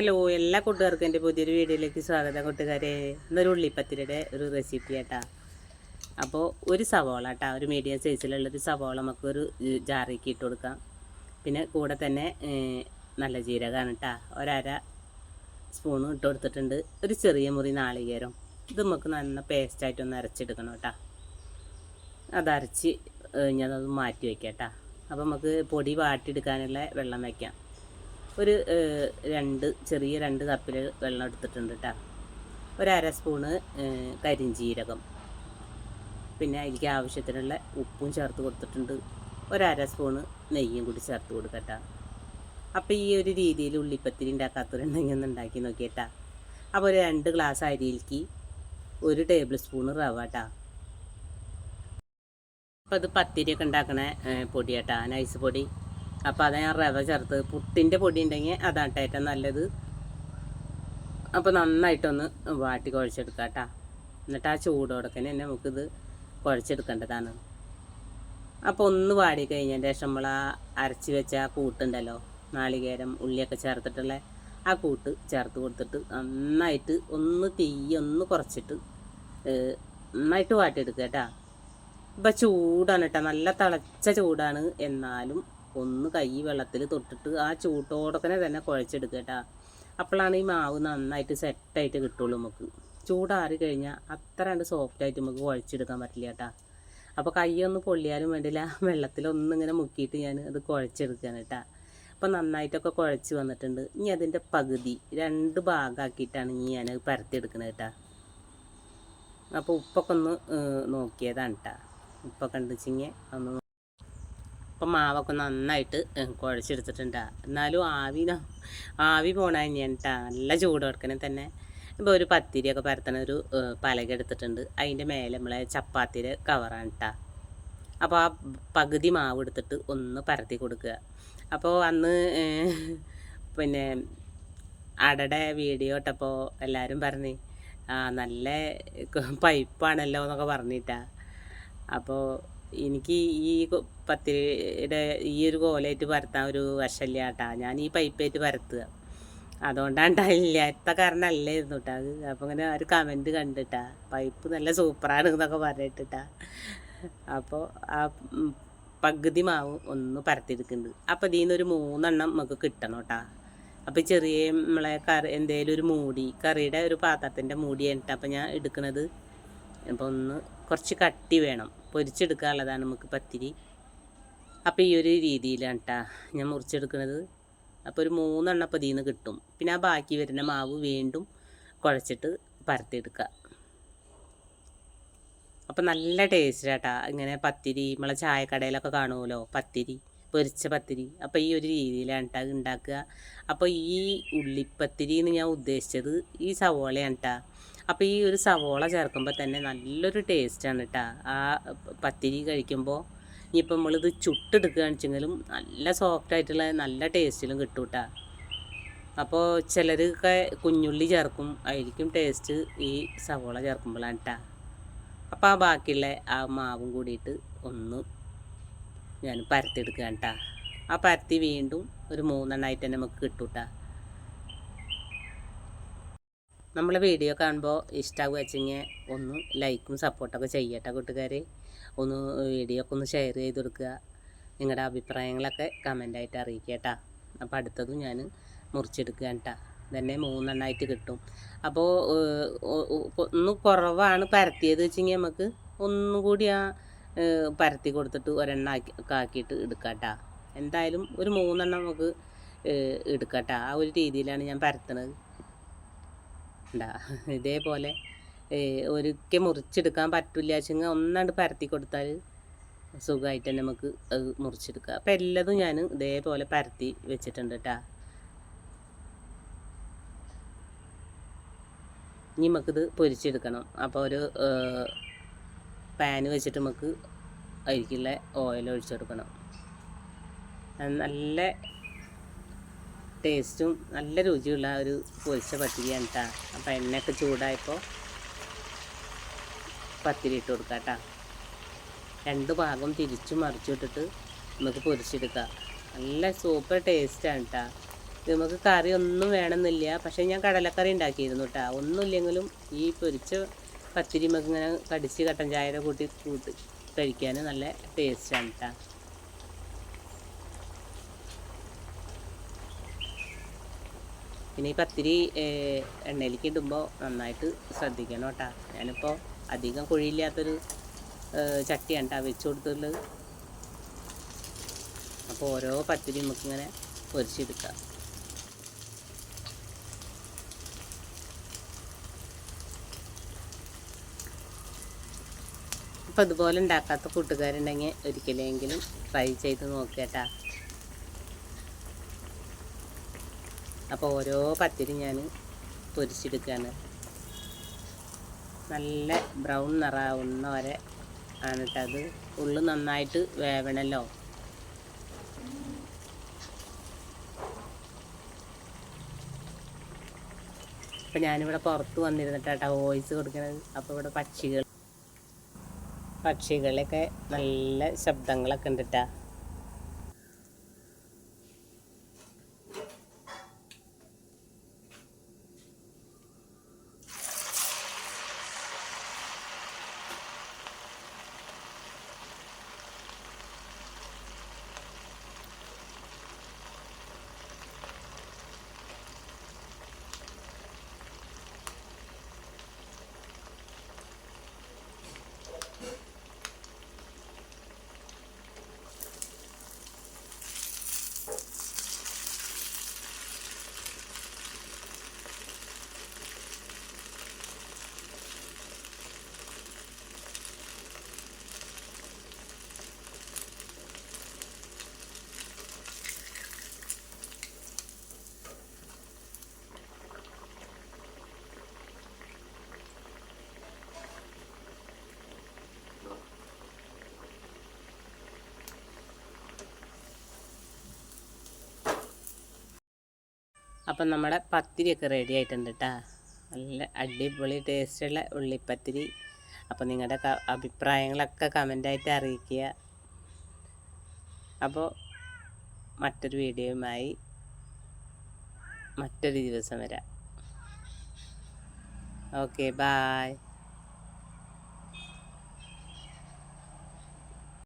Hello എല്ലാ കൂട്ടുകാർക്കും എന്റെ പുതിയൊരു വീഡിയോയിലേക്ക് സ്വാഗതം കൂട്ടുകാരെ. ഇന്നൊരു ഉള്ളിപ്പത്തിരിയുടെ ഒരു റെസിപ്പി ആട്ടാ. അപ്പോൾ ഒരു സവോള കേട്ടാ ഒരു മീഡിയം സൈസിലുള്ളൊരു സവോള നമുക്ക് ഒരു ജാറിക്ക് ഇട്ട് കൊടുക്കാം. പിന്നെ കൂടെ തന്നെ നല്ല ജീരകമാണ് കേട്ടോ ഒരര സ്പൂൺ ഇട്ട് കൊടുത്തിട്ടുണ്ട്. ഒരു ചെറിയ മുറി നാളികേരം. ഇത് നമുക്ക് നന്ന പേസ്റ്റായിട്ടൊന്ന് അരച്ചെടുക്കണം കേട്ടാ അതരച്ച് ഞാനത് മാറ്റി വയ്ക്കാം കേട്ടാ അപ്പോൾ നമുക്ക് പൊടി വാട്ടിയെടുക്കാനുള്ള വെള്ളം വയ്ക്കാം ഒരു രണ്ട് ചെറിയ രണ്ട് കപ്പിൽ വെള്ളം എടുത്തിട്ടുണ്ട് കേട്ടോ ഒരു അര സ്പൂണ് ഏഹ്, കരിഞ്ജീരകം പിന്നെ അതിലേക്ക് ആവശ്യത്തിനുള്ള ഉപ്പും ചേർത്ത് കൊടുത്തിട്ടുണ്ട്. ഒരു അര സ്പൂണ് നെയ്യും കൂടി ചേർത്ത് കൊടുക്കട്ടാ അപ്പോൾ ഈ ഒരു രീതിയിൽ ഉള്ളിപ്പത്തിരി ഉണ്ടാക്കാത്തവരുണ്ടെങ്കിൽ ഒന്ന് ഉണ്ടാക്കി നോക്കിയേട്ടാ അപ്പോൾ ഒരു രണ്ട് ഗ്ലാസ് അരിയിലേക്ക് ഒരു ടേബിൾ സ്പൂണ് റവ കേട്ടാ അപ്പോൾ അത് പത്തിരിയൊക്കെ ഉണ്ടാക്കണ പൊടി പൊടിയാട്ടാ നൈസ് പൊടി. അപ്പോൾ അത് ഞാൻ റവ ചേർത്ത്. പുട്ടിന്റെ പൊടി ഉണ്ടെങ്കിൽ അതാണ് ഏറ്റവും നല്ലത്. അപ്പോൾ നന്നായിട്ടൊന്ന് വാട്ടി കുഴച്ചെടുക്കാം കേട്ടോ. എന്നിട്ട് ആ ചൂടോടൊക്കെ തന്നെ നമുക്കിത് കുഴച്ചെടുക്കേണ്ടതാണ്. അപ്പോൾ ഒന്ന് വാടി കഴിഞ്ഞതിന്റെ ശേഷം നമ്മൾ ആ അരച്ച് വെച്ച ആ കൂട്ടുണ്ടല്ലോ നാളികേരം ഉള്ളിയൊക്കെ ചേർത്തിട്ടുള്ള ആ കൂട്ട് ചേർത്ത് കൊടുത്തിട്ട് നന്നായിട്ട് ഒന്ന് തീയ്യ ഒന്ന് കുറച്ചിട്ട് നന്നായിട്ട് വാട്ടിയെടുക്കുക കേട്ടോ. ഇപ്പം ചൂടാണ് കേട്ടോ. നല്ല തിളച്ച ചൂടാണ്. എന്നാലും ഒന്ന് കൈ വെള്ളത്തിൽ തൊട്ടിട്ട് ആ ചൂട്ടോടക്കനെ തന്നെ കുഴച്ചെടുക്കുക കേട്ടോ. അപ്പോഴാണ് ഈ മാവ് നന്നായിട്ട് സെറ്റായിട്ട് കിട്ടുള്ളൂ നമുക്ക് ചൂടാറി കഴിഞ്ഞാൽ അത്ര കണ്ട് സോഫ്റ്റായിട്ട് നമുക്ക് കുഴച്ചെടുക്കാൻ പറ്റില്ല കേട്ടോ. അപ്പോൾ കൈയൊന്ന് പൊള്ളിയാലും വേണ്ടില്ല. വെള്ളത്തിലൊന്നിങ്ങനെ മുക്കിയിട്ട് ഞാൻ അത് കുഴച്ചെടുക്കുകയാണ് കേട്ടോ. അപ്പോൾ നന്നായിട്ടൊക്കെ കുഴച്ച് വന്നിട്ടുണ്ട്. ഇനി അതിന്റെ പകുതി രണ്ട് ഭാഗമാക്കിയിട്ടാണ് ഇനി ഞാൻ പരത്തിയെടുക്കുന്നത് കേട്ടോ. അപ്പോൾ ഉപ്പൊക്കെ ഒന്ന് നോക്കിയതാണ് കേട്ടോ. ഉപ്പൊക്കെ ഉണ്ടെച്ചിങ്ങ ഒന്ന് നോ- അപ്പം മാവൊക്കെ നന്നായിട്ട് കുഴച്ചെടുത്തിട്ടുണ്ട്. എന്നാലും ആവി ആവി പോണ കേട്ടോ. നല്ല ചൂട് കൊടുക്കണേ തന്നെ. ഇപ്പോൾ ഒരു പത്തിരിയൊക്കെ പരത്തണ ഒരു പലക എടുത്തിട്ടുണ്ട്. അതിന്റെ മേലെ നമ്മളെ ചപ്പാത്തിയുടെ കവറാണ് കേട്ടോ അപ്പോൾ ആ പകുതി മാവ് എടുത്തിട്ട് ഒന്ന് പരത്തി കൊടുക്കുക. അപ്പോൾ അന്ന് പിന്നെ അടടെ വീഡിയോ ഇട്ടപ്പോൾ എല്ലാവരും പറഞ്ഞു ആ നല്ല പൈപ്പാണല്ലോ എന്നൊക്കെ പറഞ്ഞിട്ടാ. അപ്പോൾ എനിക്ക് ഈ പത്തിരിയുടെ ഈ ഒരു കോലായിട്ട് പരത്താൻ ഒരു വശമില്ല കേട്ടാ ഞാൻ ഈ പൈപ്പായിട്ട് പരത്തുക. അതുകൊണ്ടാണ് ഇല്ലാത്ത കാരണം അല്ലേ കേട്ടോ അത് അപ്പോൾ ഇങ്ങനെ ഒരു കമന്റ് കണ്ടിട്ടാ. പൈപ്പ് നല്ല സൂപ്പറാണ് എന്നൊക്കെ പറഞ്ഞിട്ടാ അപ്പോൾ ആ പകുതി മാവ് ഒന്ന് പരത്തിയെടുക്കുന്നുണ്ട്. അപ്പോൾ ഇതിൽ നിന്നൊരു മൂന്നെണ്ണം നമുക്ക് കിട്ടണം കേട്ടോ അപ്പോൾ ചെറിയ നമ്മളെ കറി എന്തേലും ഒരു മൂടി കറിയുടെ ഒരു പാത്രത്തിന്റെ മൂടിയാണ് കേട്ടോ അപ്പോൾ ഞാൻ എടുക്കുന്നത് അപ്പോൾ ഒന്ന് കുറച്ച് കട്ടി വേണം. പൊരിച്ചെടുക്കാനുള്ളതാണ് നമുക്ക് പത്തിരി. അപ്പോൾ ഈ ഒരു രീതിയിലാണ് കേട്ടോ ഞാൻ മുറിച്ചെടുക്കുന്നത്. അപ്പോൾ ഒരു മൂന്നെണ്ണം അപ്പോൾ ഇതിൽ നിന്ന് കിട്ടും. പിന്നെ ആ ബാക്കി വരുന്ന മാവ് വീണ്ടും കുഴച്ചിട്ട് പരത്തിയെടുക്കുക. അപ്പം നല്ല ടേസ്റ്റ് കേട്ടാ ഇങ്ങനെ പത്തിരി നമ്മളെ ചായക്കടയിലൊക്കെ കാണുമല്ലോ പത്തിരി. പൊരിച്ച പത്തിരി. അപ്പോൾ ഈ ഒരു രീതിയിലാണ് കേട്ടോ ഉണ്ടാക്കുക അപ്പോൾ ഈ ഉള്ളിപ്പത്തിരി എന്ന് ഞാൻ ഉദ്ദേശിച്ചത് ഈ സവോളയാണ് കേട്ടോ അപ്പോൾ ഈ ഒരു സവോള ചേർക്കുമ്പോൾ തന്നെ നല്ലൊരു ടേസ്റ്റാണ് കേട്ടോ ആ പത്തിരി കഴിക്കുമ്പോൾ ഇനിയിപ്പോൾ നമ്മളിത് ചുട്ടെടുക്കുകയാണെന്ന് വെച്ചെങ്കിലും നല്ല സോഫ്റ്റ് ആയിട്ടുള്ള നല്ല ടേസ്റ്റിലും കിട്ടും കേട്ടോ അപ്പോൾ ചിലരൊക്കെ കുഞ്ഞുള്ളി ചേർക്കും. ആയിരിക്കും ടേസ്റ്റ് ഈ സവോള ചേർക്കുമ്പോഴാണ് കേട്ടോ അപ്പോൾ ആ ബാക്കിയുള്ള ആ മാവും കൂടിയിട്ട് ഒന്ന് ഞാൻ പരത്തിയെടുക്കുകയാണ് കേട്ടോ ആ പരത്തി വീണ്ടും ഒരു മൂന്നെണ്ണമായിട്ട് തന്നെ നമുക്ക് കിട്ടും കേട്ടോ നമ്മളെ വീഡിയോ കാണുമ്പോൾ ഇഷ്ടമാകുക വെച്ചെങ്കിൽ ഒന്ന് ലൈക്കും സപ്പോർട്ടൊക്കെ ചെയ്യട്ടെ കൂട്ടുകാരെ. ഒന്ന് വീഡിയോ ഒക്കെ ഒന്ന് ഷെയർ ചെയ്ത് കൊടുക്കുക. നിങ്ങളുടെ അഭിപ്രായങ്ങളൊക്കെ കമന്റായിട്ട് അറിയിക്കുക കേട്ടോ അപ്പോൾ അടുത്തതും ഞാൻ മുറിച്ചെടുക്കുകയാണ് കേട്ടോ തന്നെ മൂന്നെണ്ണമായിട്ട് കിട്ടും. അപ്പോൾ ഒന്ന് കുറവാണ് പരത്തിയത് വെച്ചെങ്കിൽ നമുക്ക് ഒന്നും കൂടി ആ പരത്തി കൊടുത്തിട്ട് ഒരെണ്ണ ആക്കി ആക്കിയിട്ട് എടുക്കാം കേട്ടോ എന്തായാലും ഒരു മൂന്നെണ്ണം നമുക്ക് ഏഹ്, എടുക്കാം കേട്ടോ ആ ഒരു രീതിയിലാണ് ഞാൻ പരത്തണത്. ഉണ്ടാ ഇതേപോലെ ഒരിക്കൽ മുറിച്ചെടുക്കാൻ പറ്റില്ല വെച്ചെങ്കിൽ ഒന്നാണ്ട് പരത്തി കൊടുത്താൽ സുഖമായിട്ട് തന്നെ നമുക്ക് അത് മുറിച്ചെടുക്കാം. അപ്പം എല്ലാതും ഞാൻ ഇതേപോലെ പരത്തി വെച്ചിട്ടുണ്ട് കേട്ടാ ഇനി നമുക്കിത് പൊരിച്ചെടുക്കണം. അപ്പോൾ ഒരു പാന് വെച്ചിട്ട് നമുക്ക് അതിലേക്കുള്ള ഓയിൽ ഒഴിച്ചെടുക്കണം. കൊടുക്കണം നല്ല ടേസ്റ്റും നല്ല രുചിയുള്ള ഒരു പൊരിച്ച പത്തിരിയാണ് കേട്ടോ അപ്പോൾ എണ്ണയൊക്കെ ചൂടായപ്പോൾ പത്തിരി ഇട്ട് കൊടുക്കാം കേട്ടോ രണ്ട് ഭാഗം തിരിച്ചു മറിച്ചിട്ടിട്ട് നമുക്ക് പൊരിച്ചെടുക്കാം. നല്ല സൂപ്പർ ടേസ്റ്റാണ് കേട്ടോ നമുക്ക് കറി ഒന്നും വേണമെന്നില്ല. പക്ഷേ ഞാൻ കടലക്കറി ഉണ്ടാക്കിയിരുന്നു കേട്ടോ ഒന്നുമില്ലെങ്കിലും ഈ പൊരിച്ച പത്തിരി നമുക്ക് ഇങ്ങനെ കടിച്ച് കട്ടൻ ചായയുടെ കൂട്ടി കൂട്ടി കഴിക്കാൻ നല്ല ടേസ്റ്റാണ് കേട്ടോ പിന്നെ ഈ പത്തിരി എണ്ണയിലേക്ക് ഇടുമ്പോൾ നന്നായിട്ട് ശ്രദ്ധിക്കണം കേട്ടോ ഞാനിപ്പോൾ അധികം കുഴിയില്ലാത്തൊരു ചട്ടിയാണ് കേട്ടോ വെച്ച് കൊടുത്തുള്ളത് അപ്പോൾ ഓരോ പത്തിരി നമുക്കിങ്ങനെ പൊരിച്ചെടുക്കാം. അപ്പോൾ ഇതുപോലെ ഉണ്ടാക്കാത്ത കൂട്ടുകാരുണ്ടെങ്കിൽ ഒരിക്കലെങ്കിലും ട്രൈ ചെയ്ത് നോക്കേട്ടാ. അപ്പോൾ ഓരോ പത്തിരി ഞാൻ പൊരിച്ചെടുക്കുകയാണ് നല്ല ബ്രൗൺ നിറാവുന്ന വരെ ആണ് അത്. ഉള്ളു നന്നായിട്ട് വേവണല്ലോ. അപ്പം ഞാനിവിടെ പുറത്ത് വന്നിരുന്നിട്ടാ വോയിസ് കൊടുക്കണത്. അപ്പോൾ ഇവിടെ പക്ഷികൾ പക്ഷികളൊക്കെ നല്ല ശബ്ദങ്ങളൊക്കെ ഉണ്ട് ട്ടാ അപ്പം നമ്മുടെ പത്തിരിയൊക്കെ റെഡി ആയിട്ടുണ്ട് കേട്ടോ നല്ല അടിപൊളി ടേസ്റ്റുള്ള ഉള്ളിപ്പത്തിരി. അപ്പോൾ നിങ്ങളുടെ അഭിപ്രായങ്ങളൊക്കെ കമന്റായിട്ട് അറിയിക്കുക. അപ്പോൾ മറ്റൊരു വീഡിയോയുമായി മറ്റൊരു ദിവസം വരാം. Okay bye